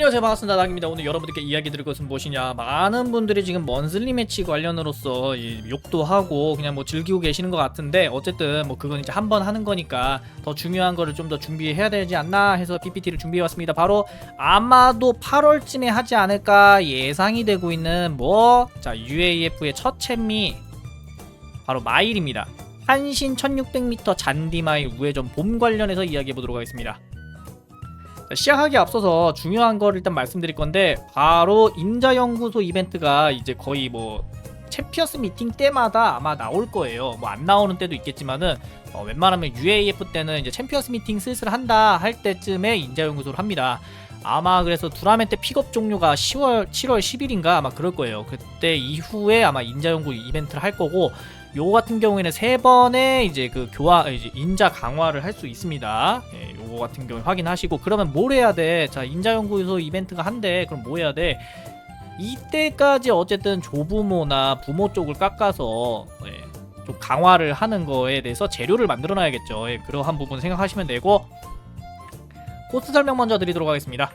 안녕하세요. 반갑습니다. 낙입니다. 오늘 여러분들께 이야기 드릴 것은 무엇이냐? 많은 분들이 지금 먼슬리 매치 관련으로서 이 욕도 하고 그냥 뭐 즐기고 계시는 것 같은데 어쨌든 뭐 그건 이제 한 번 하는 거니까 더 중요한 거를 좀 더 준비해야 되지 않나 해서 PPT를 준비해 왔습니다. 바로 아마도 8월쯤에 하지 않을까 예상이 되고 있는 뭐 자 UAF의 첫 챔미 바로 마일입니다. 한신 1600m 잔디 마일 우회전 봄 관련해서 이야기해 보도록 하겠습니다. 자, 시작하기 앞서서 중요한 거를 일단 말씀드릴 건데 바로 임자연구소 이벤트가 이제 거의 뭐 챔피언스 미팅 때마다 아마 나올 거예요. 뭐 안 나오는 때도 있겠지만은 어, 웬만하면 UAF 때는 이제 챔피언스 미팅 슬슬 한다 할 때쯤에 임자연구소를 합니다. 아마 그래서 두라멘 때 픽업 종료가 10월 7월 10일인가 아마 그럴 거예요. 그때 이후에 아마 인자 연구 이벤트를 할 거고 요거 같은 경우에는 세 번의 이제 그 교화 이제 인자 강화를 할 수 있습니다. 예, 요거 같은 경우 확인하시고 그러면 뭘 해야 돼? 자 인자 연구소 이벤트가 한대. 그럼 뭐 해야 돼? 이때까지 어쨌든 조부모나 부모 쪽을 깎아서 예, 좀 강화를 하는 거에 대해서 재료를 만들어 놔야겠죠. 예, 그러한 부분 생각하시면 되고 코스 설명 먼저 드리도록 하겠습니다.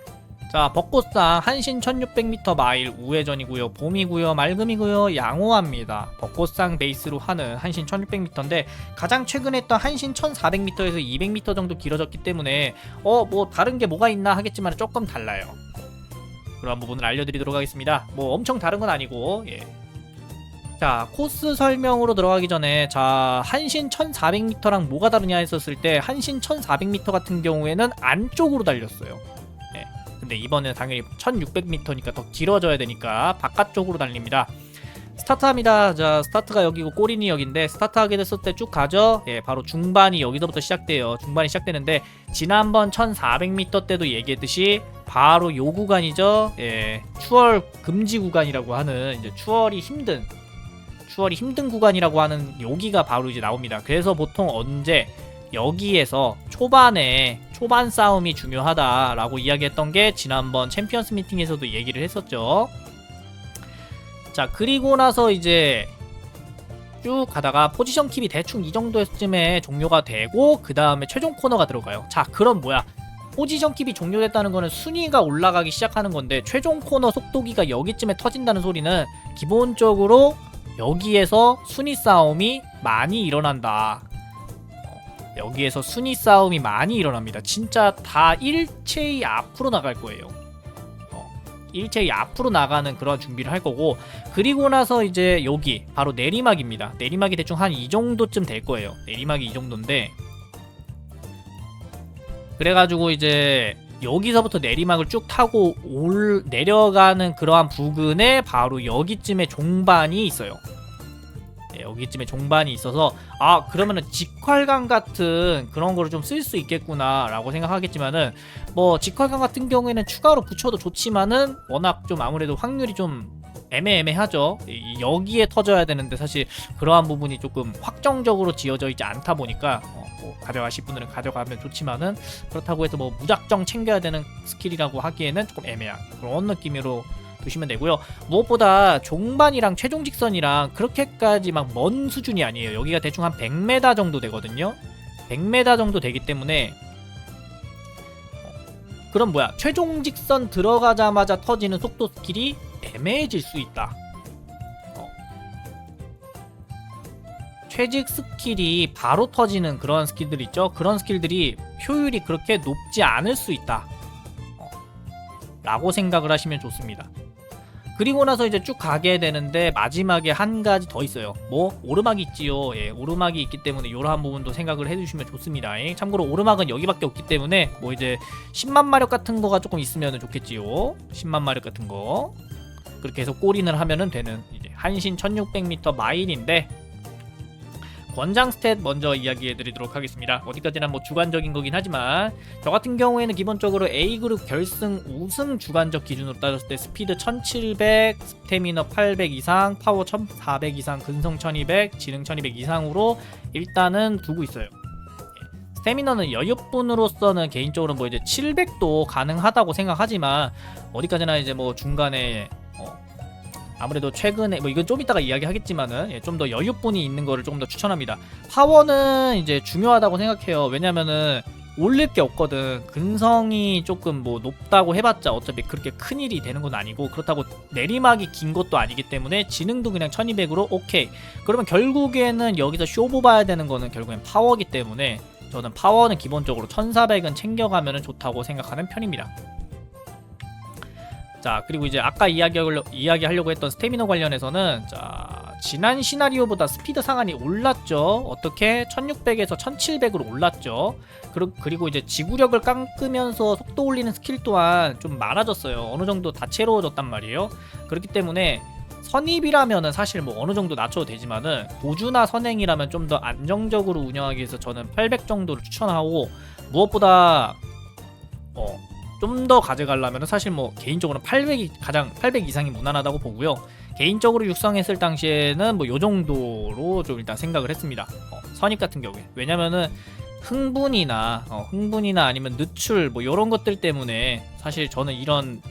자, 벚꽃상 한신 1600m 마일 우회전이고요. 봄이고요. 맑음이고요. 양호합니다. 벚꽃상 베이스로 하는 한신 1600m인데 가장 최근에 했던 한신 1400m에서 200m 정도 길어졌기 때문에 어, 뭐 다른 게 뭐가 있나 하겠지만 조금 달라요. 그런 부분을 알려드리도록 하겠습니다. 뭐 엄청 다른 건 아니고 예. 자 코스 설명으로 들어가기 전에 자 한신 1400m랑 뭐가 다르냐 했었을 때 한신 1400m 같은 경우에는 안쪽으로 달렸어요. 예. 근데 이번에는 당연히 1600m니까 더 길어져야 되니까 바깥쪽으로 달립니다. 스타트합니다. 자 스타트가 여기고 꼬리니 여기인데 스타트하게 됐을 때 쭉 가죠. 예, 바로 중반이 여기서부터 시작돼요. 중반이 시작되는데 지난번 1400m 때도 얘기했듯이 바로 요 구간이죠. 예, 추월 금지 구간이라고 하는 이제 추월이 힘든 추월이 힘든 구간이라고 하는 여기가 바로 이제 나옵니다. 그래서 보통 언제 여기에서 초반에 초반 싸움이 중요하다라고 이야기했던 게 지난번 챔피언스 미팅에서도 얘기를 했었죠. 자 그리고 나서 이제 쭉 가다가 포지션 킵이 대충 이 정도쯤에 종료가 되고 그 다음에 최종 코너가 들어가요. 자 그럼 뭐야? 포지션 킵이 종료됐다는 거는 순위가 올라가기 시작하는 건데 최종 코너 속도기가 여기쯤에 터진다는 소리는 기본적으로 여기에서 순위 싸움이 많이 일어난다. 어, 여기에서 순위 싸움이 많이 일어납니다. 진짜 다 일체히 앞으로 나갈 거예요. 어, 일체히 앞으로 나가는 그런 준비를 할 거고 그리고 나서 이제 여기 바로 내리막입니다. 내리막이 대충 한 이 정도쯤 될 거예요. 내리막이 이 정도인데 그래가지고 이제 여기서부터 내리막을 쭉 타고 올 내려가는 그러한 부근에 바로 여기쯤에 종반이 있어요. 네, 여기쯤에 종반이 있어서 아 그러면은 직활강 같은 그런 거를 좀 쓸 수 있겠구나라고 생각하겠지만은 뭐 직활강 같은 경우에는 추가로 붙여도 좋지만은 워낙 좀 아무래도 확률이 좀 애매애매하죠. 이- 여기에 터져야 되는데 사실 그러한 부분이 조금 확정적으로 지어져 있지 않다 보니까 어, 뭐 가져가실 분들은 가져가면 좋지만은 그렇다고 해서 뭐 무작정 챙겨야 되는 스킬이라고 하기에는 조금 애매한 그런 느낌으로 두시면 되고요. 무엇보다 종반이랑 최종 직선이랑 그렇게까지 막 먼 수준이 아니에요. 여기가 대충 한 100m 정도 되거든요. 100m 정도 되기 때문에 어, 그럼 뭐야? 최종 직선 들어가자마자 터지는 속도 스킬이 애매해질 수 있다. 최직 스킬이 바로 터지는 그런 스킬들 있죠. 그런 스킬들이 효율이 그렇게 높지 않을 수 있다. 어. 라고 생각을 하시면 좋습니다. 그리고 나서 이제 쭉 가게 되는데 마지막에 한 가지 더 있어요. 뭐 오르막이 있지요. 예, 오르막이 있기 때문에 이러한 부분도 생각을 해주시면 좋습니다. 예, 참고로 오르막은 여기밖에 없기 때문에 뭐 이제 10만 마력 같은 거가 조금 있으면 좋겠지요. 10만 마력 같은 거 그렇게 해서 골인을 하면은 되는 이제 한신 1600m 마일인데 권장 스탯 먼저 이야기해 드리도록 하겠습니다. 어디까지나 뭐 주관적인 거긴 하지만 저 같은 경우에는 기본적으로 A그룹 결승 우승 주관적 기준으로 따졌을 때 스피드 1700, 스태미너 800 이상, 파워 1400 이상, 근성 1200, 지능 1200 이상으로 일단은 두고 있어요. 예. 스태미너는 여유분으로서는 개인적으로 뭐 이제 700도 가능하다고 생각하지만 어디까지나 이제 뭐 중간에 어 아무래도 최근에 뭐 이건 좀 이따가 이야기하겠지만은 예, 좀 더 여유분이 있는 거를 조금 더 추천합니다. 파워는 이제 중요하다고 생각해요. 왜냐면은 올릴 게 없거든. 근성이 조금 뭐 높다고 해봤자 어차피 그렇게 큰 일이 되는 건 아니고 그렇다고 내리막이 긴 것도 아니기 때문에 지능도 그냥 1200으로 오케이. 그러면 결국에는 여기서 쇼부 봐야 되는 거는 결국엔 파워기 때문에 저는 파워는 기본적으로 1400은 챙겨가면 좋다고 생각하는 편입니다. 자 그리고 이제 아까 이야기하려, 이야기하려고 했던 스태미너 관련해서는 자 지난 시나리오보다 스피드 상한이 올랐죠. 어떻게? 1600에서 1700으로 올랐죠. 그리- 그리고 이제 지구력을 깎으면서 속도 올리는 스킬 또한 좀 많아졌어요. 어느 정도 다채로워졌단 말이에요. 그렇기 때문에 선입이라면은 사실 뭐 어느 정도 낮춰도 되지만은 도주나 선행이라면 좀 더 안정적으로 운영하기 위해서 저는 800 정도를 추천하고 무엇보다 어, 좀 더 가져가려면 사실 뭐 개인적으로 800이 가장 800 이상이 무난하다고 보고요. 개인적으로 육성했을 당시에는 뭐 요 정도로 좀 일단 생각을 했습니다. 어, 선입 같은 경우에 왜냐면은 흥분이나 어, 흥분이나 아니면 늦출 뭐 이런 것들 때문에 사실 저는 이런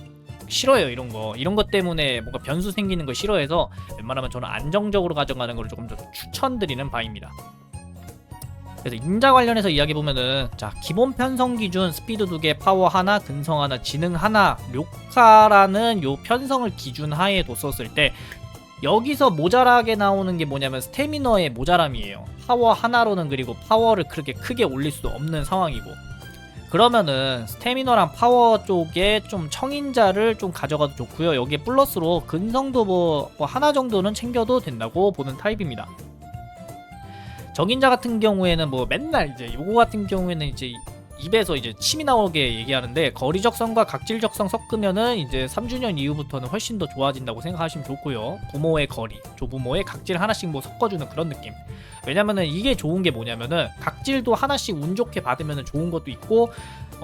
싫어요 이런 거 이런 것 때문에 뭔가 변수 생기는 거 싫어해서 웬만하면 저는 안정적으로 가져가는 걸 조금 더 추천드리는 바입니다. 그래서 인자 관련해서 이야기 보면은 자 기본 편성 기준 스피드 두 개, 파워 하나, 근성 하나, 지능 하나, 료카라는 요 편성을 기준 하에 뒀었을 때 여기서 모자라게 나오는 게 뭐냐면 스태미너의 모자람이에요. 파워 하나로는 그리고 파워를 그렇게 크게 올릴 수 없는 상황이고 그러면은 스태미너랑 파워 쪽에 좀 청인자를 좀 가져가도 좋고요. 여기에 플러스로 근성도 뭐, 뭐 하나 정도는 챙겨도 된다고 보는 타입입니다. 적인자 같은 경우에는 뭐 맨날 이제 요거 같은 경우에는 이제 입에서 이제 침이 나오게 얘기하는데 거리 적성과 각질 적성 섞으면은 이제 3주년 이후부터는 훨씬 더 좋아진다고 생각하시면 좋고요. 부모의 거리, 조부모의 각질 하나씩 뭐 섞어주는 그런 느낌. 왜냐면은 이게 좋은 게 뭐냐면은 각질도 하나씩 운 좋게 받으면은 좋은 것도 있고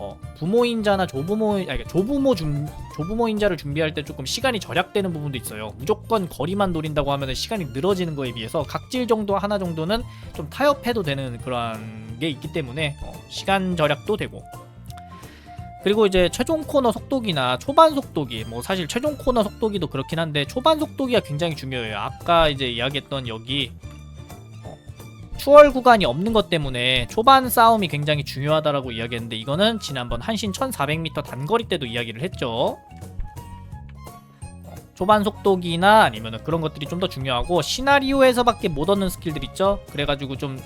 어, 부모인자나 조부모 아니 조부모 준 조부모인자를 준비할 때 조금 시간이 절약되는 부분도 있어요. 무조건 거리만 노린다고 하면은 시간이 늘어지는 거에 비해서 각질 정도 하나 정도는 좀 타협해도 되는 그런 게 있기 때문에 어, 시간 절약도 되고 그리고 이제 최종 코너 속도기나 초반 속도기 뭐 사실 최종 코너 속도기도 그렇긴 한데 초반 속도기가 굉장히 중요해요. 아까 이제 이야기했던 여기 어, 추월 구간이 없는 것 때문에 초반 싸움이 굉장히 중요하다라고 이야기했는데 이거는 지난번 한신 1400m 단거리 때도 이야기를 했죠. 어, 초반 속도기나 아니면 그런 것들이 좀 더 중요하고 시나리오에서밖에 못 얻는 스킬들 있죠. 그래가지고 좀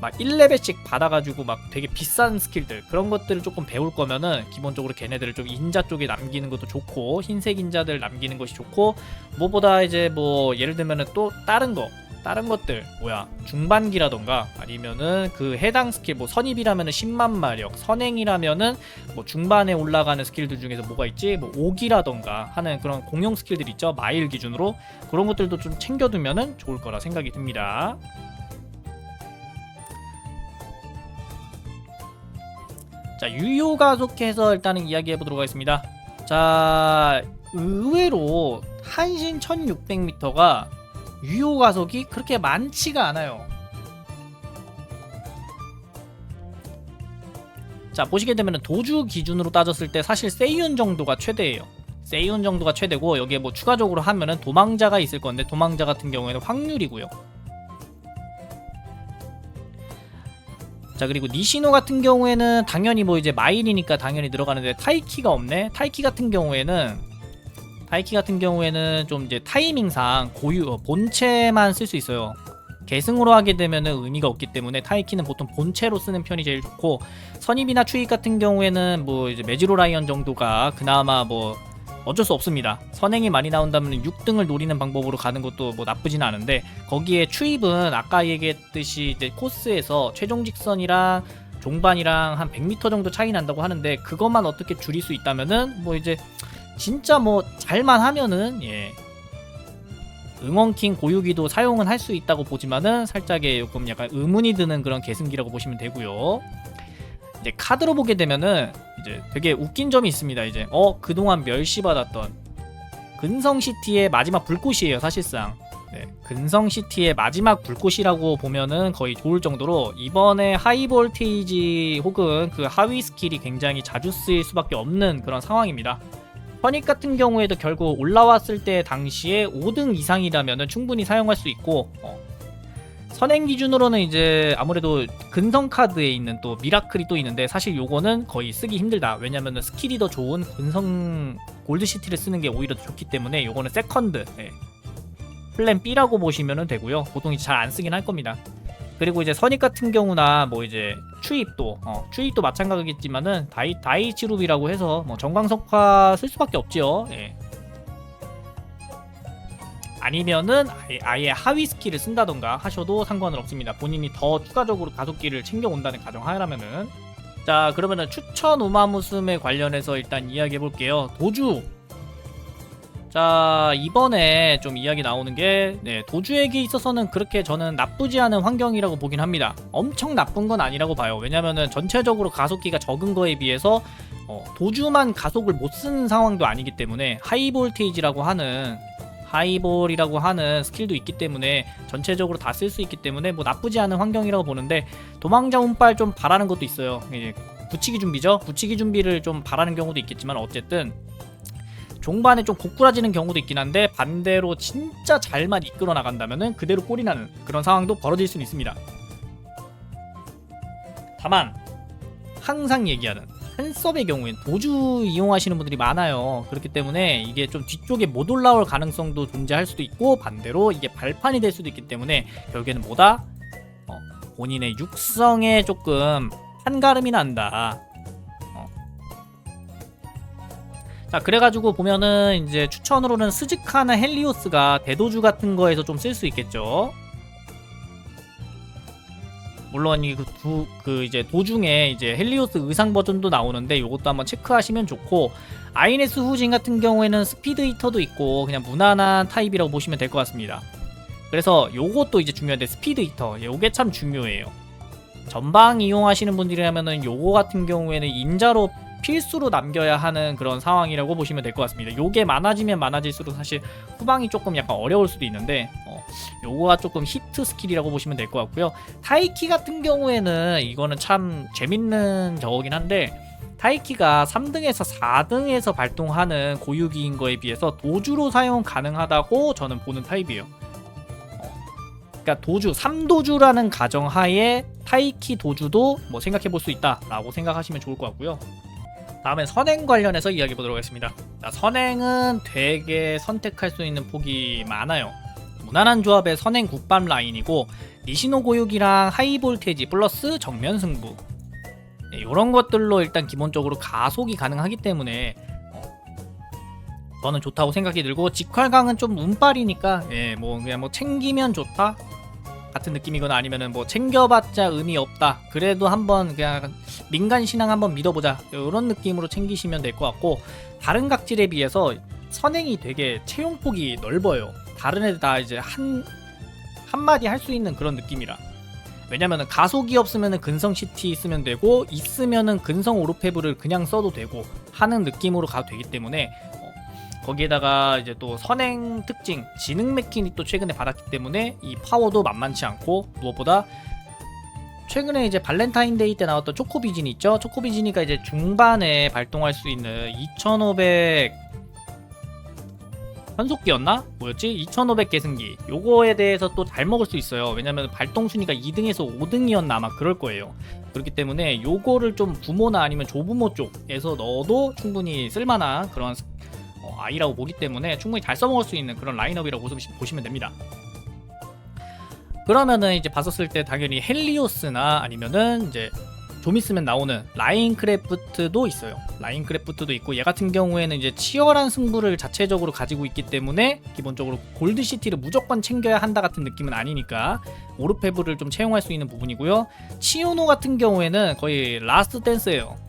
막 1레벨씩 받아가지고 막 되게 비싼 스킬들 그런 것들을 조금 배울 거면은 기본적으로 걔네들을 좀 인자 쪽에 남기는 것도 좋고 흰색 인자들 남기는 것이 좋고 무엇보다 이제 뭐 예를 들면은 또 다른 거 다른 것들 뭐야 중반기라던가 아니면은 그 해당 스킬 뭐 선입이라면은 10만 마력 선행이라면은 뭐 중반에 올라가는 스킬들 중에서 뭐가 있지 뭐 오기라던가 하는 그런 공용 스킬들 있죠 마일 기준으로 그런 것들도 좀 챙겨두면은 좋을 거라 생각이 듭니다. 자 유효 가 속해서 일단은 이야기해 보도록 하겠습니다. 자 의외로 한신 1600m가 유효 가속이 그렇게 많지가 않아요. 자 보시게 되면 도주 기준으로 따졌을 때 사실 세이윤 정도가 최대예요. 세이윤 정도가 최대고 여기에 뭐 추가적으로 하면은 도망자가 있을 건데 도망자 같은 경우에는 확률이고요. 자 그리고 니시노 같은 경우에는 당연히 뭐 이제 마일이니까 당연히 들어가는데 타이키가 없네. 타이키 같은 경우에는 타이키 같은 경우에는 좀 이제 타이밍상 고유 어, 본체만 쓸 수 있어요. 계승으로 하게 되면은 의미가 없기 때문에 타이키는 보통 본체로 쓰는 편이 제일 좋고 선입이나 추익 같은 경우에는 뭐 이제 메지로 라이언 정도가 그나마 뭐 어쩔 수 없습니다. 선행이 많이 나온다면 6등을 노리는 방법으로 가는 것도 뭐 나쁘진 않은데 거기에 추입은 아까 얘기했듯이 이제 코스에서 최종 직선이랑 종반이랑 한 100m 정도 차이 난다고 하는데 그것만 어떻게 줄일 수 있다면은 뭐 이제 진짜 뭐 잘만 하면은 예 응원킹 고유기도 사용은 할 수 있다고 보지만은 살짝의 조금 약간 의문이 드는 그런 계승기라고 보시면 되고요. 이제 카드로 보게 되면은 이제 되게 웃긴 점이 있습니다. 이제 어 그동안 멸시받았던 근성 시티의 마지막 불꽃이에요. 사실상 네, 근성 시티의 마지막 불꽃이라고 보면은 거의 좋을 정도로 이번에 하이 볼테이지 혹은 그 하위 스킬이 굉장히 자주 쓰일 수밖에 없는 그런 상황입니다. 허닉 같은 경우에도 결국 올라왔을 때 당시에 5등 이상이라면 충분히 사용할 수 있고 어, 선행 기준으로는 이제 아무래도 근성 카드에 있는 또 미라클이 또 있는데 사실 요거는 거의 쓰기 힘들다. 왜냐면은 스킬이 더 좋은 근성 골드 시티를 쓰는 게 오히려 더 좋기 때문에 요거는 세컨드 예. 플랜 B라고 보시면 되고요. 보통 잘 안 쓰긴 할 겁니다. 그리고 이제 선입 같은 경우나 뭐 이제 추입도 어, 추입도 마찬가지겠지만은 다이 다이치룹이라고 해서 뭐 정광석화 쓸 수밖에 없지요. 예. 아니면은 아예, 아예 하위 스킬을 쓴다던가 하셔도 상관은 없습니다. 본인이 더 추가적으로 가속기를 챙겨온다는 가정하라면은 자 그러면은 추천 우마무스메 관련해서 일단 이야기해 볼게요. 도주 자 이번에 좀 이야기 나오는 게 네, 도주에게 있어서는 그렇게 저는 나쁘지 않은 환경이라고 보긴 합니다. 엄청 나쁜 건 아니라고 봐요. 왜냐면은 전체적으로 가속기가 적은 거에 비해서 어, 도주만 가속을 못 쓰는 상황도 아니기 때문에 하이볼테이지라고 하는 하이볼이라고 하는 스킬도 있기 때문에 전체적으로 다 쓸 수 있기 때문에 뭐 나쁘지 않은 환경이라고 보는데 도망자 운빨 좀 바라는 것도 있어요. 붙이기 준비죠. 붙이기 준비를 좀 바라는 경우도 있겠지만 어쨌든 종반에 좀 고꾸라지는 경우도 있긴 한데 반대로 진짜 잘만 이끌어 나간다면은 그대로 꼴이 나는 그런 상황도 벌어질 수는 있습니다. 다만 항상 얘기하는 한섭의 경우엔 도주 이용하시는 분들이 많아요. 그렇기 때문에 이게 좀 뒤쪽에 못 올라올 가능성도 존재할 수도 있고 반대로 이게 발판이 될 수도 있기 때문에 결국에는 뭐다? 어, 본인의 육성에 조금 한가름이 난다. 자 그래가지고 보면은 이제 추천으로는 스즈카나 헬리오스가 대도주 같은 거에서 좀 쓸 수 있겠죠. 물론 이그 그 이제 도중에 이제 헬리오스 의상 버전도 나오는데 요것도 한번 체크하시면 좋고 아이네스 후진 같은 경우에는 스피드 히터도 있고 그냥 무난한 타입이라고 보시면 될 것 같습니다. 그래서 요것도 이제 중요한데 스피드 히터 요게 참 중요해요. 전방 이용하시는 분들이라면은 요거 같은 경우에는 인자로 필수로 남겨야 하는 그런 상황이라고 보시면 될 것 같습니다. 요게 많아지면 많아질수록 사실 후방이 조금 약간 어려울 수도 있는데 어, 요거가 조금 히트 스킬이라고 보시면 될 것 같고요. 타이키 같은 경우에는 이거는 참 재밌는 저거긴 한데 타이키가 3등에서 4등에서 발동하는 고유기인 거에 비해서 도주로 사용 가능하다고 저는 보는 타입이에요. 어, 그러니까 도주 3도주라는 가정하에 타이키 도주도 뭐 생각해 볼 수 있다라고 생각하시면 좋을 것 같고요. 다음에 선행 관련해서 이야기해 보도록 하겠습니다. 자, 선행은 되게 선택할 수 있는 폭이 많아요. 무난한 조합의 선행 국밥 라인이고 니시노 고육이랑 하이볼테지 플러스 정면 승부 이런 것들로 일단 기본적으로 가속이 가능하기 때문에 어, 저는 좋다고 생각이 들고 직활강은 좀 운빨이니까 예, 뭐 그냥 뭐 챙기면 좋다 같은 느낌이거나 아니면은 뭐 챙겨봤자 의미 없다. 그래도 한번 그냥 민간 신앙 한번 믿어보자. 이런 느낌으로 챙기시면 될 것 같고 다른 각질에 비해서 선행이 되게 채용폭이 넓어요. 다른 애들 다 이제 한 한마디 할 수 있는 그런 느낌이라. 왜냐면은 가속이 없으면은 근성 시티 쓰면 되고 있으면은 근성 오르페브를 그냥 써도 되고 하는 느낌으로 가도 되기 때문에 어, 거기에다가 이제 또 선행 특징 지능 메키니 또 최근에 받았기 때문에 이 파워도 만만치 않고 무엇보다 최근에 이제 발렌타인데이 때 나왔던 초코비진이 있죠. 초코비진이가 이제 중반에 발동할 수 있는 2500 현속기였나? 뭐였지? 2500 계승기. 요거에 대해서 또 잘 먹을 수 있어요. 왜냐면 발동 순위가 2등에서 5등이었나 아마 그럴 거예요. 그렇기 때문에 요거를 좀 부모나 아니면 조부모 쪽에서 넣어도 충분히 쓸만한 그런 어, 아이라고 보기 때문에 충분히 잘 써먹을 수 있는 그런 라인업이라고 보시면 됩니다. 그러면은 이제 봤었을 때 당연히 헬리오스나 아니면은 이제 좀 있으면 나오는 라인크래프트도 있어요. 라인크래프트도 있고 얘 같은 경우에는 이제 치열한 승부를 자체적으로 가지고 있기 때문에 기본적으로 골드 시티를 무조건 챙겨야 한다 같은 느낌은 아니니까 오르페브를 좀 채용할 수 있는 부분이고요. 치오노 같은 경우에는 거의 라스트 댄스예요.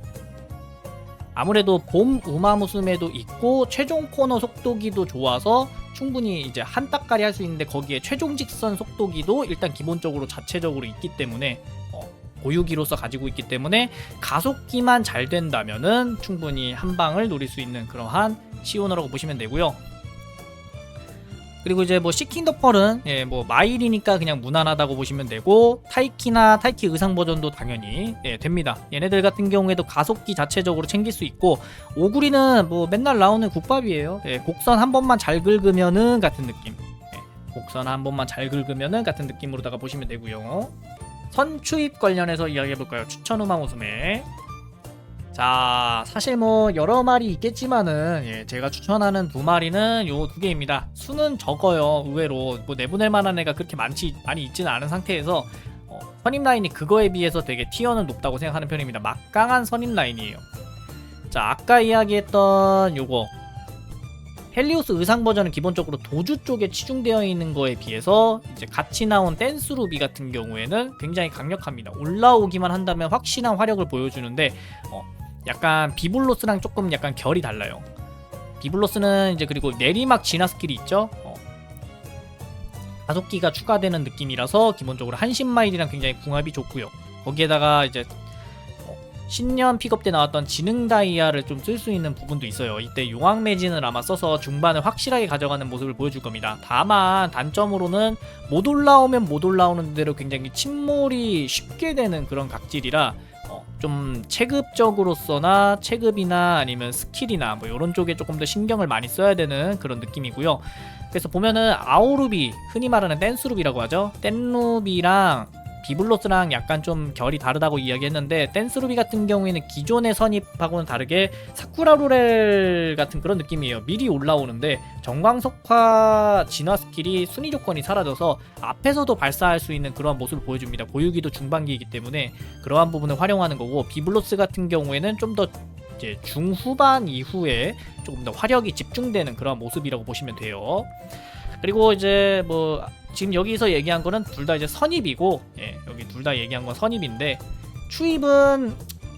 아무래도 봄 우마무스메도 있고 최종 코너 속도기도 좋아서 충분히 이제 한 따까리 할 수 있는데 거기에 최종 직선 속도기도 일단 기본적으로 자체적으로 있기 때문에 어, 고유기로서 가지고 있기 때문에 가속기만 잘 된다면은 충분히 한 방을 노릴 수 있는 그러한 시오너라고 보시면 되고요. 그리고 이제 뭐 시킹 더 펄은 예, 뭐 마일이니까 그냥 무난하다고 보시면 되고 타이키나 타이키 의상 버전도 당연히 예, 됩니다. 얘네들 같은 경우에도 가속기 자체적으로 챙길 수 있고 오구리는 뭐 맨날 나오는 국밥이에요. 예, 곡선 한 번만 잘 긁으면은 같은 느낌. 예, 곡선 한 번만 잘 긁으면은 같은 느낌으로다가 보시면 되고요. 선추입 관련해서 이야기해 볼까요? 추천 우마 모스메. 자, 사실 뭐 여러 마리 있겠지만은 예, 제가 추천하는 두 마리는 요 두 개입니다. 수는 적어요. 의외로 뭐 내보낼 만한 애가 그렇게 많지 많이 있지는 않은 상태에서 어, 선임 라인이 그거에 비해서 되게 티어는 높다고 생각하는 편입니다. 막강한 선임 라인이에요. 자, 아까 이야기했던 요거 헬리오스 의상 버전은 기본적으로 도주 쪽에 치중되어 있는 거에 비해서 이제 같이 나온 댄스 루비 같은 경우에는 굉장히 강력합니다. 올라오기만 한다면 확실한 화력을 보여주는데 어, 약간 비블로스랑 조금 약간 결이 달라요. 비블로스는 이제 그리고 내리막 진화 스킬이 있죠. 어, 가속기가 추가되는 느낌이라서 기본적으로 한신마일이랑 굉장히 궁합이 좋고요. 거기에다가 이제 어, 신년 픽업 때 나왔던 지능 다이아를 좀 쓸 수 있는 부분도 있어요. 이때 용왕 매진을 아마 써서 중반을 확실하게 가져가는 모습을 보여줄 겁니다. 다만 단점으로는 못 올라오면 못 올라오는 대로 굉장히 침몰이 쉽게 되는 그런 각질이라 어, 좀 체급적으로서나 체급이나 아니면 스킬이나 뭐 이런 쪽에 조금 더 신경을 많이 써야 되는 그런 느낌이고요. 그래서 보면은 아오루비 흔히 말하는 댄스루비라고 하죠. 댄루비랑 비블로스랑 약간 좀 결이 다르다고 이야기했는데 댄스루비 같은 경우에는 기존의 선입하고는 다르게 사쿠라루렐 같은 그런 느낌이에요. 미리 올라오는데 정광석화 진화 스킬이 순위 조건이 사라져서 앞에서도 발사할 수 있는 그런 모습을 보여줍니다. 보유기도 중반기이기 때문에 그러한 부분을 활용하는 거고 비블로스 같은 경우에는 좀더 이제 중후반 이후에 조금 더 화력이 집중되는 그런 모습이라고 보시면 돼요. 그리고 이제 뭐 지금 여기서 얘기한 거는 둘 다 이제 선입이고 예, 여기 둘 다 얘기한 건 선입인데 추입은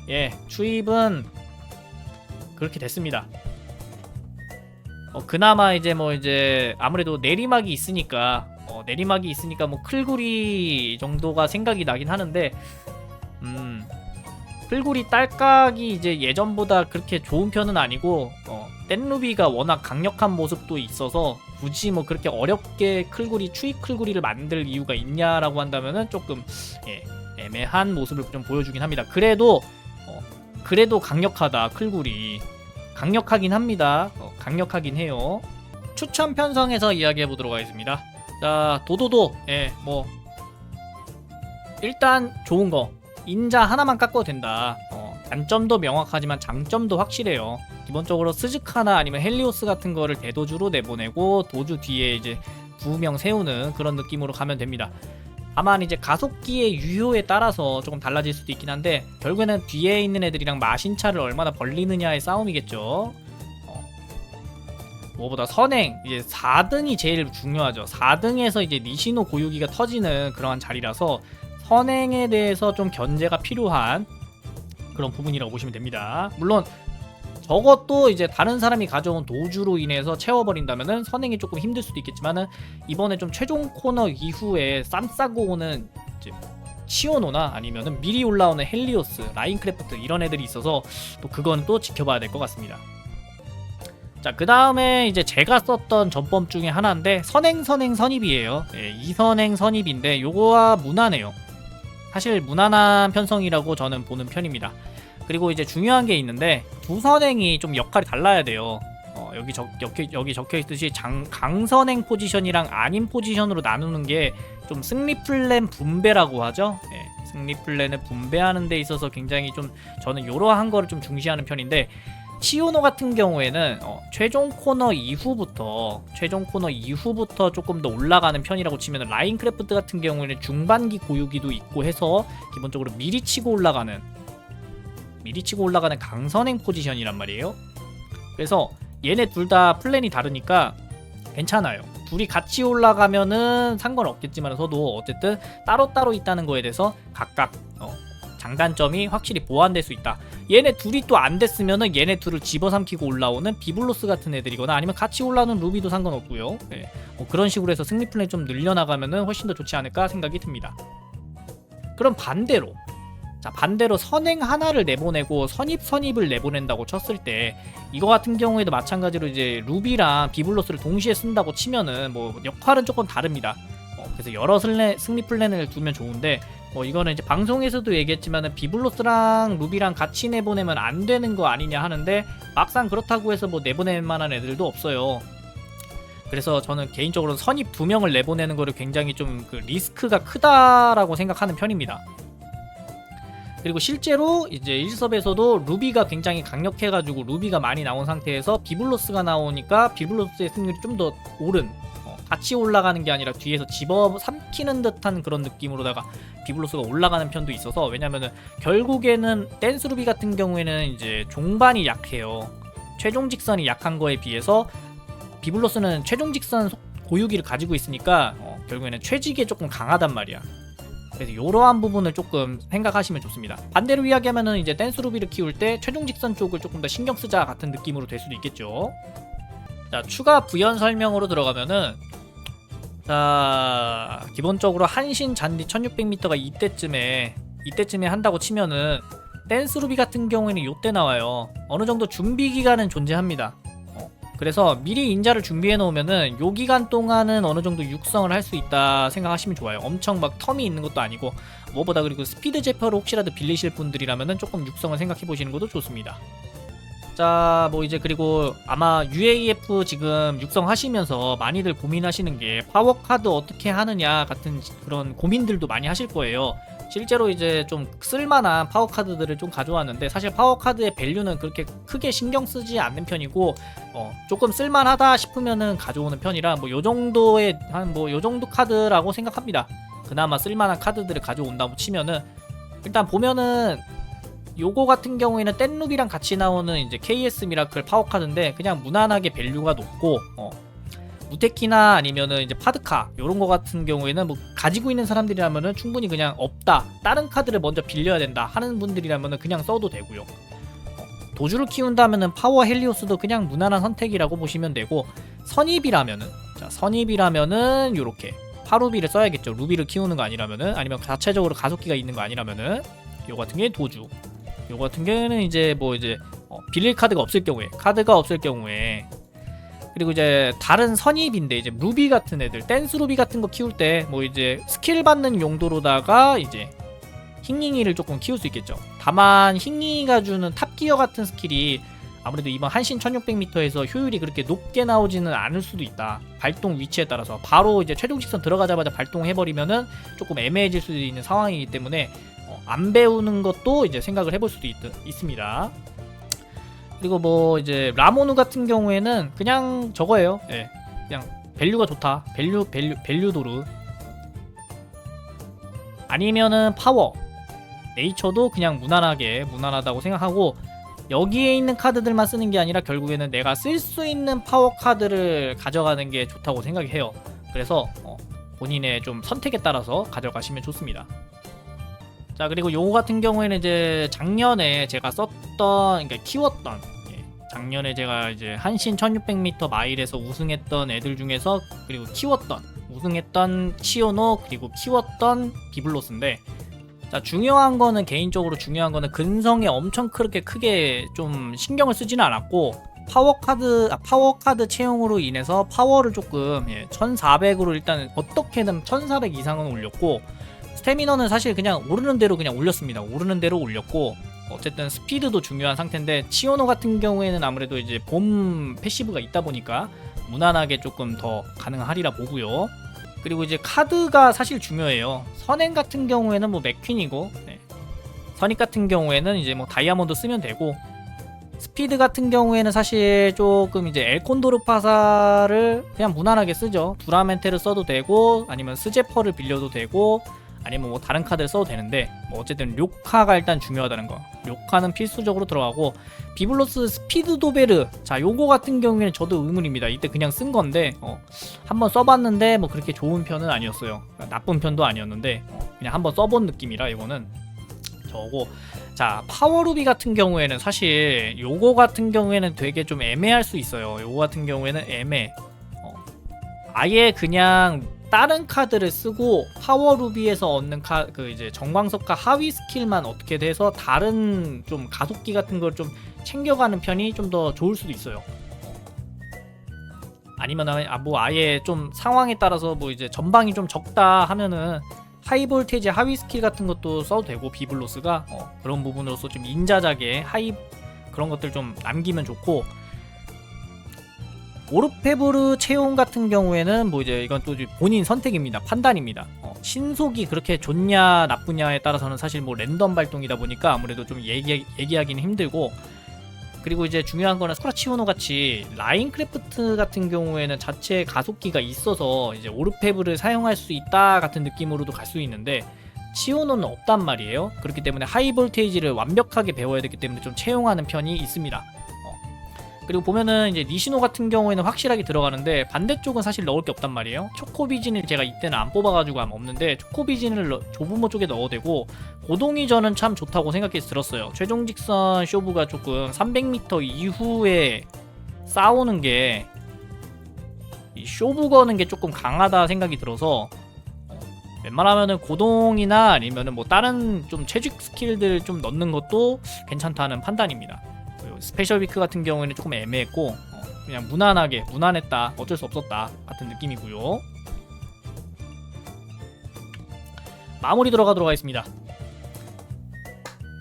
예, 추입은 그렇게 됐습니다. 어, 그나마 이제 뭐 이제 아무래도 내리막이 있으니까 어, 내리막이 있으니까 뭐 클구리 정도가 생각이 나긴 하는데 음 클구리 딸깍이 이제 예전보다 그렇게 좋은 편은 아니고 어, 땐루비가 워낙 강력한 모습도 있어서 굳이 뭐 그렇게 어렵게 클구리 추입 클구리를 만들 이유가 있냐라고 한다면은 조금 예, 애매한 모습을 좀 보여주긴 합니다. 그래도 어, 그래도 강력하다 클구리 강력하긴 합니다. 어, 강력하긴 해요. 추천 편성에서 이야기해 보도록 하겠습니다. 자 도도도 예뭐 일단 좋은 거 인자 하나만 깎아도 된다. 어, 단점도 명확하지만 장점도 확실해요. 기본적으로 스즈카나 아니면 헬리오스 같은 거를 대도주로 내보내고 도주 뒤에 이제 두 명 세우는 그런 느낌으로 가면 됩니다. 다만 이제 가속기의 유효에 따라서 조금 달라질 수도 있긴 한데 결국에는 뒤에 있는 애들이랑 마신차를 얼마나 벌리느냐의 싸움이겠죠. 어, 무엇보다 선행 이제 4등이 제일 중요하죠. 4등에서 이제 니시노 고유기가 터지는 그러한 자리라서 선행에 대해서 좀 견제가 필요한 그런 부분이라고 보시면 됩니다. 물론 저것도 이제 다른 사람이 가져온 도주로 인해서 채워버린다면은 선행이 조금 힘들 수도 있겠지만은 이번에 좀 최종 코너 이후에 쌈 싸고 오는 이제 치오노나 아니면은 미리 올라오는 헬리오스, 라인크래프트 이런 애들이 있어서 또 그건 또 지켜봐야 될 것 같습니다. 자, 그 다음에 이제 제가 썼던 전법 중에 하나인데 선행 선행 선입이에요. 예, 이선행 선입인데 요거와 무난해요. 사실 무난한 편성이라고 저는 보는 편입니다. 그리고 이제 중요한 게 있는데 두 선행이 좀 역할이 달라야 돼요. 어, 여기 적, 여기, 적혀 있듯이 장, 강선행 포지션이랑 아닌 포지션으로 나누는 게 좀 승리 플랜 분배라고 하죠. 예, 승리 플랜을 분배하는 데 있어서 굉장히 좀 저는 이러한 거를 좀 중시하는 편인데 치오노 같은 경우에는 어, 최종 코너 이후부터 최종 코너 이후부터 조금 더 올라가는 편이라고 치면 라인크래프트 같은 경우에는 중반기 고유기도 있고 해서 기본적으로 미리 치고 올라가는 미리 치고 올라가는 강선행 포지션이란 말이에요. 그래서 얘네 둘 다 플랜이 다르니까 괜찮아요. 둘이 같이 올라가면은 상관없겠지만 서도 어쨌든 따로따로 있다는 거에 대해서 각각 어, 장단점이 확실히 보완될 수 있다. 얘네 둘이 또 안 됐으면은 얘네 둘을 집어삼키고 올라오는 비블로스 같은 애들이거나 아니면 같이 올라오는 루비도 상관없고요. 네. 뭐 그런 식으로 해서 승리 플랜 좀 늘려나가면은 훨씬 더 좋지 않을까 생각이 듭니다. 그럼 반대로 자 반대로 선행 하나를 내보내고 선입 선입을 내보낸다고 쳤을 때 이거 같은 경우에도 마찬가지로 이제 루비랑 비블로스를 동시에 쓴다고 치면은 뭐 역할은 조금 다릅니다. 어, 그래서 여러 승리 플랜을 두면 좋은데 뭐 이거는 이제 방송에서도 얘기했지만은 비블로스랑 루비랑 같이 내보내면 안 되는 거 아니냐 하는데 막상 그렇다고 해서 뭐 내보낼 만한 애들도 없어요. 그래서 저는 개인적으로 선입 두 명을 내보내는 거를 굉장히 좀 그 리스크가 크다라고 생각하는 편입니다. 그리고 실제로 이제 1섭에서도 루비가 굉장히 강력해가지고 루비가 많이 나온 상태에서 비블로스가 나오니까 비블로스의 승률이 좀 더 오른 어, 같이 올라가는 게 아니라 뒤에서 집어 삼키는 듯한 그런 느낌으로다가 비블로스가 올라가는 편도 있어서 왜냐면은 결국에는 댄스 루비 같은 경우에는 이제 종반이 약해요. 최종 직선이 약한 거에 비해서 비블로스는 최종 직선 속- 고유기를 가지고 있으니까 어, 결국에는 최직에 조금 강하단 말이야. 그래서 이러한 부분을 조금 생각하시면 좋습니다. 반대로 이야기하면은 이제 댄스 루비를 키울 때 최종 직선 쪽을 조금 더 신경 쓰자 같은 느낌으로 될 수도 있겠죠. 자 추가 부연 설명으로 들어가면은 자 기본적으로 한신 잔디 1600m가 이때쯤에 이때쯤에 한다고 치면은 댄스 루비 같은 경우에는 요때 나와요. 어느 정도 준비 기간은 존재합니다. 어, 그래서 미리 인자를 준비해 놓으면은 요 기간 동안은 어느 정도 육성을 할 수 있다 생각하시면 좋아요. 엄청 막 텀이 있는 것도 아니고 무엇보다 그리고 스피드 제퍼를 혹시라도 빌리실 분들이라면은 조금 육성을 생각해 보시는 것도 좋습니다. 자, 뭐 이제 그리고 아마 UAF 지금 육성하시면서 많이들 고민하시는 게 파워 카드 어떻게 하느냐 같은 그런 고민들도 많이 하실 거예요. 실제로 이제 좀 쓸만한 파워 카드들을 좀 가져왔는데 사실 파워 카드의 밸류는 그렇게 크게 신경 쓰지 않는 편이고 어, 조금 쓸만하다 싶으면은 가져오는 편이라 뭐 요 정도의 한 뭐 요 정도 카드라고 생각합니다. 그나마 쓸만한 카드들을 가져온다고 치면은 일단 보면은 요거 같은 경우에는 땐루비랑 같이 나오는 이제 KS 미라클 파워 카드인데 그냥 무난하게 밸류가 높고 어, 무테키나 아니면은 이제 파드카 요런 거 같은 경우에는 뭐 가지고 있는 사람들이라면은 충분히 그냥 없다 다른 카드를 먼저 빌려야 된다 하는 분들이라면은 그냥 써도 되고요. 어, 도주를 키운다면은 파워 헬리오스도 그냥 무난한 선택이라고 보시면 되고 선입이라면은 자 선입이라면은 요렇게 파루비를 써야겠죠. 루비를 키우는 거 아니라면은 아니면 자체적으로 가속기가 있는 거 아니라면은 요 같은 게 도주 요 같은 경우에는 이제 뭐 이제 어, 빌릴 카드가 없을 경우에 카드가 없을 경우에 그리고 이제 다른 선입인데 이제 루비 같은 애들 댄스 루비 같은 거 키울 때 뭐 이제 스킬 받는 용도로다가 이제 힝잉이를 조금 키울 수 있겠죠. 다만 힝잉이가 주는 탑기어 같은 스킬이 아무래도 이번 한신 1600m에서 효율이 그렇게 높게 나오지는 않을 수도 있다. 발동 위치에 따라서 바로 이제 최종 직선 들어가자마자 발동해버리면은 조금 애매해질 수도 있는 상황이기 때문에 어, 안 배우는 것도 이제 생각을 해볼 수도 있, 있습니다. 그리고 뭐 이제 라모누 같은 경우에는 그냥 저거예요. 예. 그냥 밸류가 좋다. 밸류 밸류 밸류도르. 아니면은 파워. 네이처도 그냥 무난하게 무난하다고 생각하고 여기에 있는 카드들만 쓰는 게 아니라 결국에는 내가 쓸 수 있는 파워 카드를 가져가는 게 좋다고 생각해요. 그래서 어, 본인의 좀 선택에 따라서 가져가시면 좋습니다. 자 그리고 요거 같은 경우에는 이제 작년에 제가 썼던 그러니까 키웠던 예, 작년에 제가 이제 한신 1600m 마일에서 우승했던 애들 중에서 그리고 키웠던 우승했던 치오노 그리고 키웠던 비블로스인데 자 중요한 거는 개인적으로 중요한 거는 근성에 엄청 크게 크게 좀 신경을 쓰지는 않았고 파워 카드 아, 파워 카드 채용으로 인해서 파워를 조금 예, 1400으로 일단 어떻게든 1400 이상은 올렸고 스태미너는 사실 그냥 오르는 대로 그냥 올렸습니다. 오르는 대로 올렸고 어쨌든 스피드도 중요한 상태인데 치오노 같은 경우에는 아무래도 이제 봄 패시브가 있다 보니까 무난하게 조금 더 가능하리라 보고요. 그리고 이제 카드가 사실 중요해요. 선행 같은 경우에는 뭐 맥퀸이고 네. 선익 같은 경우에는 이제 뭐 다이아몬드 쓰면 되고 스피드 같은 경우에는 사실 조금 이제 엘콘도르파사를 그냥 무난하게 쓰죠. 두라멘테를 써도 되고 아니면 스제퍼를 빌려도 되고 아니면 뭐 다른 카드를 써도 되는데 뭐 어쨌든 료카가 일단 중요하다는 거. 료카는 필수적으로 들어가고 비블로스 스피드 도베르 자 요거 같은 경우에는 저도 의문입니다. 이때 그냥 쓴 건데 어, 한번 써봤는데 뭐 그렇게 좋은 편은 아니었어요. 나쁜 편도 아니었는데 어, 그냥 한번 써본 느낌이라 이거는 저거 자 파워루비 같은 경우에는 사실 요거 같은 경우에는 되게 좀 애매할 수 있어요. 요거 같은 경우에는 애매. 어, 아예 그냥 다른 카드를 쓰고 파워 루비에서 얻는 카 그 이제 정광석과 하위 스킬만 어떻게 돼서 다른 좀 가속기 같은 걸 좀 챙겨가는 편이 좀 더 좋을 수도 있어요. 아니면 아, 뭐 아예 좀 상황에 따라서 뭐 이제 전방이 좀 적다 하면은 하이 볼테이지 하위 스킬 같은 것도 써도 되고 비블로스가 어, 그런 부분으로서 좀 인자작에 하이 그런 것들 좀 남기면 좋고 오르페브르 채용 같은 경우에는 뭐 이제 이건 또 본인 선택입니다. 판단입니다. 어, 신속이 그렇게 좋냐 나쁘냐에 따라서는 사실 뭐 랜덤 발동이다 보니까 아무래도 좀 얘기 얘기하기는 힘들고 그리고 이제 중요한 거는 스크라치오노 같이 라인크래프트 같은 경우에는 자체 가속기가 있어서 이제 오르페브를 사용할 수 있다 같은 느낌으로도 갈 수 있는데 치오노는 없단 말이에요. 그렇기 때문에 하이 볼테이지를 완벽하게 배워야 되기 때문에 좀 채용하는 편이 있습니다. 어. 그리고 보면은 이제 니시노 같은 경우에는 확실하게 들어가는데 반대쪽은 사실 넣을 게 없단 말이에요. 초코비진을 제가 이때는 안 뽑아가지고 아마 없는데 초코비진을 넣- 좁은 쪽에 넣어도 되고 고동이 저는 참 좋다고 생각이 들었어요. 최종 직선 쇼부가 조금 300m 이후에 싸우는 게이 쇼부 거는 게 조금 강하다 생각이 들어서 어, 웬만하면은 고동이나 아니면은 뭐 다른 좀 채직 스킬들 좀 넣는 것도 괜찮다는 판단입니다. 스페셜 위크 같은 경우에는 조금 애매했고 어, 그냥 무난하게 무난했다 어쩔 수 없었다 같은 느낌이고요. 마무리 들어가도록 하겠습니다.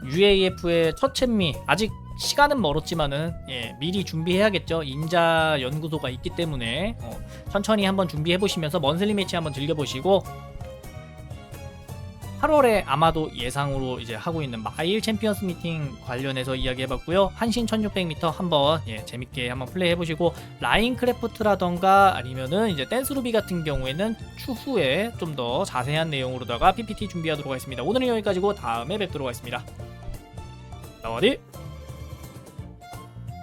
UAF의 첫 챗미 아직 시간은 멀었지만은 예, 미리 준비해야겠죠. 인자 연구소가 있기 때문에 어, 천천히 한번 준비해 보시면서 먼슬리 매치 한번 즐겨 보시고 8월에 아마도 예상으로 이제 하고 있는 마일 챔피언스 미팅 관련해서 이야기해봤고요. 한신 1600m 한번 예, 재밌게 한번 플레이 해보시고 라인 크래프트라던가 아니면은 이제 댄스루비 같은 경우에는 추후에 좀 더 자세한 내용으로다가 PPT 준비하도록 하겠습니다. 오늘은 여기까지고 다음에 뵙도록 하겠습니다. 나와리